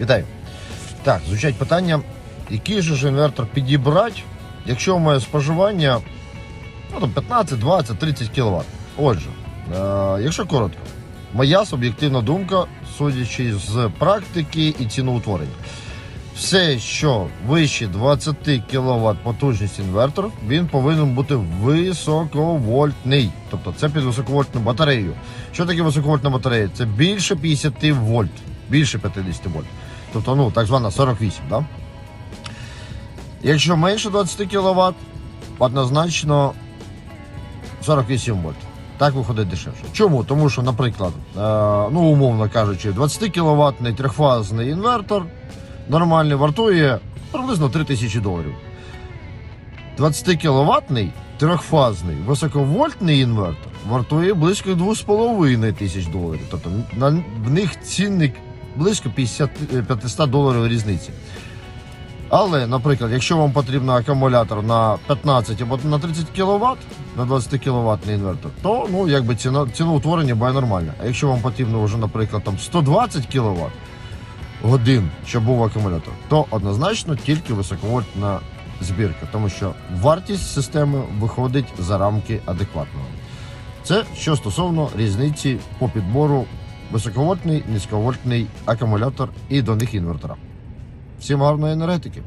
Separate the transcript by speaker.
Speaker 1: Вітаю. Так, звучать питання, який же ж інвертор підібрати, якщо моє споживання ну, там 15, 20, 30 кВт. Отже, е, якщо коротко, моя суб'єктивна думка, судячи з практики і ціноутворення. Все, що вище 20 кВт потужність інвертор, він повинен бути високовольтний. Тобто це під високовольтну батарею. Що таке високовольтна батарея? Це більше 50 вольт, більше 50 вольт. Тобто, ну, так звана 48, да? Якщо менше 20 кВт, однозначно 48 вольт. Так виходить дешевше. Чому? Тому що, наприклад, е, ну умовно кажучи, 20 кВт трьохфазний інвертор нормальний вартує приблизно 3000 доларів. 20 кВт трьохфазний високовольтний інвертор вартує близько 2,5 тисяч доларів. Тобто в них цінник близько 50, е, 500 доларів різниці. Але, наприклад, якщо вам потрібен акумулятор на 15 або на 30 кВт, на 20 кВт інвертор, то ну, якби ціна, ціноутворення буде нормальне. А якщо вам потрібно вже, наприклад, там 120 кВт годин, щоб був акумулятор, то однозначно тільки високовольтна збірка, тому що вартість системи виходить за рамки адекватного. Це що стосовно різниці по підбору високовольтний, низьковольтний акумулятор і до них інвертора. Всім гарної енергетики!